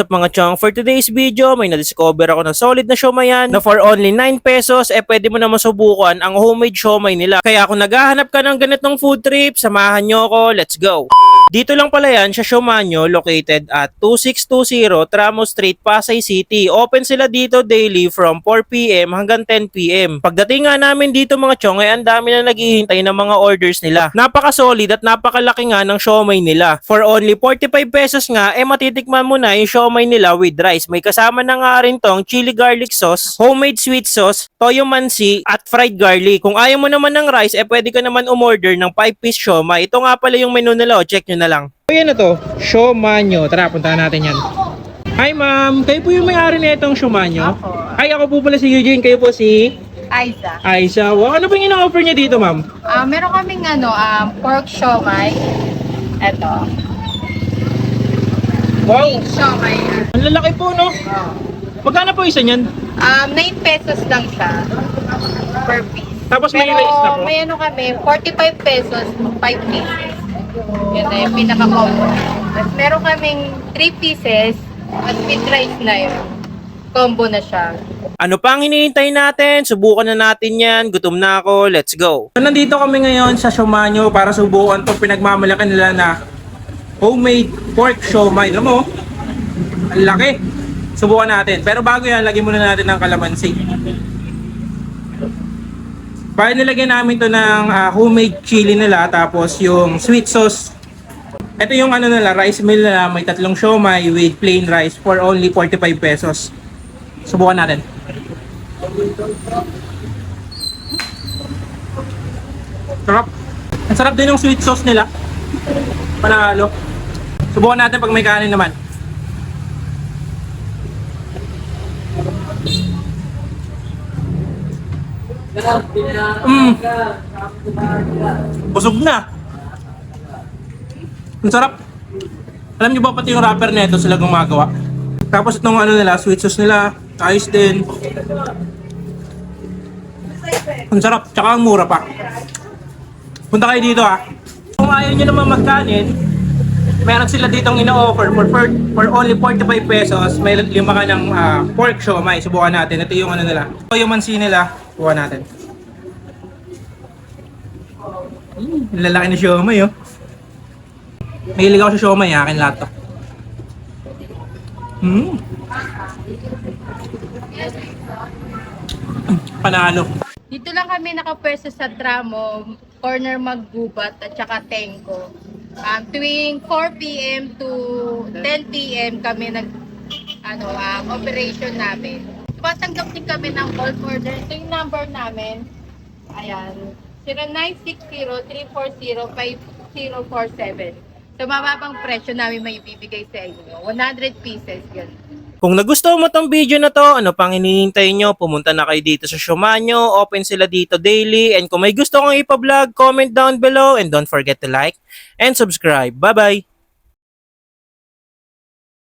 Up mga chong? For today's video, may na-discover ako ng solid na siomayan na for only 9 pesos, eh pwede mo na masubukan ang homemade siomay nila. Kaya kung naghahanap ka ng ganitong food trip, samahan nyo ako, let's go! Dito lang pala yan sa Siomanyo located at 2620 Tramo Street, Pasay City. Open sila dito daily from 4pm hanggang 10pm. Pagdating nga namin dito mga chong, ay ang dami na naghihintay ng mga orders nila. Napaka-solid at napakalaki nga ng siomay nila. For only 45 pesos nga, eh matitikman mo na yung siomay nila with rice. May kasama na nga rin tong chili garlic sauce, homemade sweet sauce, toyo mansi, at fried garlic. Kung ayaw mo naman ng rice, eh pwede ka naman umorder ng 5-piece siomay. Ito nga pala yung menu nila, o check nyo na lang. Ayan na to, siomanyo. Tara, puntahan natin yan. Hi ma'am, kayo po yung may-ari na itong siomanyo? Ako. Ay, ako po pala si Eugene, kayo po si Aiza. Aisha. Wow, ano ba yung ina-offer niya dito ma'am? Ah, meron kaming ano, um, pork siomay. Eto. Wow, Siomay. ang lalaki po no. Magkano po isa niyan? Um, 9 pesos lang siya per piece. Tapos may rice na po. may ano kami, 45 pesos, 5 pieces. Yan na yung pinaka-combo. Tapos meron kaming 3 pieces at with rice na yun. Combo na siya. Ano pa ang hinihintay natin? Subukan na natin yan. Gutom na ako. Let's go. Nandito kami ngayon sa Siomanyo para subukan itong pinagmamalaki nila na homemade pork siomay. Alam mo, ang laki. Subukan natin. Pero bago yan, lagyan muna natin ng kalamansi. Para nilagyan namin to ng ah, homemade chili nila tapos yung sweet sauce. Ito yung ano nila, rice meal nila. May tatlong siomay with plain rice for only 45 pesos. Subukan natin. Sarap. Ang sarap din yung sweet sauce nila. Panalo. Subukan natin pag may kanin naman. Mm. Busog na. Ang sarap. Alam niyo ba pati yung wrapper nito sila gumagawa? Tapos itong ano nila, sweet sauce nila, ayos din. Ang sarap, tsaka ang mura pa. Punta kayo dito ah. Kung ayaw nyo naman magkanin, meron sila ditong ino-offer for, for, for only 45 pesos. May lima ka ng ah, pork siomay. Subukan natin. Ito yung ano nila. Ito yung mansi nila. Subukan natin. Mm, ang lalaki na siomay oh. Mahilig ako sa siomay, akin lahat to. Hmm. Panalo. Dito lang kami nakapwesto sa tramo, corner Maggubat at saka Tenko. Um, tuwing 4 p.m. to 10 p.m. kami nag ano, um, operation namin. Tumatanggap din kami ng call order. Ito yung number namin. Ayan. 0960-340-5047. So, mababang presyo namin may ibibigay sa inyo. 100 pieces yun. Kung nagustuhan mo tong video na to, ano pang hinihintay nyo, pumunta na kayo dito sa Siomanyo, open sila dito daily, and kung may gusto kong ipa-vlog, comment down below, and don't forget to like and subscribe. Bye-bye!